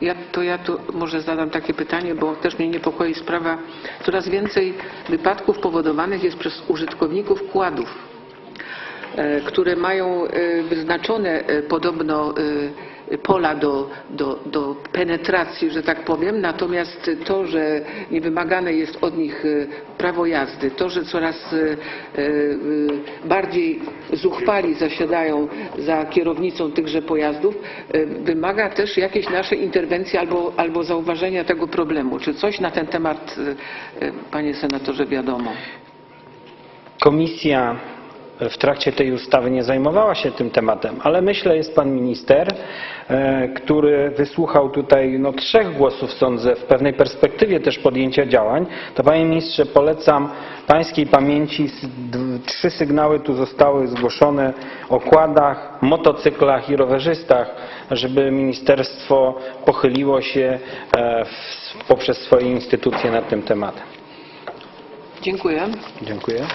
Ja, to ja tu może zadam takie pytanie, bo też mnie niepokoi sprawa. Coraz więcej wypadków powodowanych jest przez użytkowników kładów, e, które mają e, wyznaczone e, podobno pola do, do, do penetracji, że tak powiem, natomiast to, że nie wymagane jest od nich e, prawo jazdy, to, że coraz e, e, bardziej zuchwali zasiadają za kierownicą tychże pojazdów, wymaga też jakiejś naszej interwencji albo, albo zauważenia tego problemu. Czy coś na ten temat, panie senatorze, wiadomo? Komisja w trakcie tej ustawy nie zajmowała się tym tematem, ale myślę, jest pan minister, e, który wysłuchał tutaj no, trzech głosów, sądzę, w pewnej perspektywie też podjęcia działań. To panie ministrze, polecam pańskiej pamięci, trzy sygnały tu zostały zgłoszone o kładach, motocyklach i rowerzystach, żeby ministerstwo pochyliło się e, poprzez swoje instytucje nad tym tematem. Dziękuję. Dziękuję.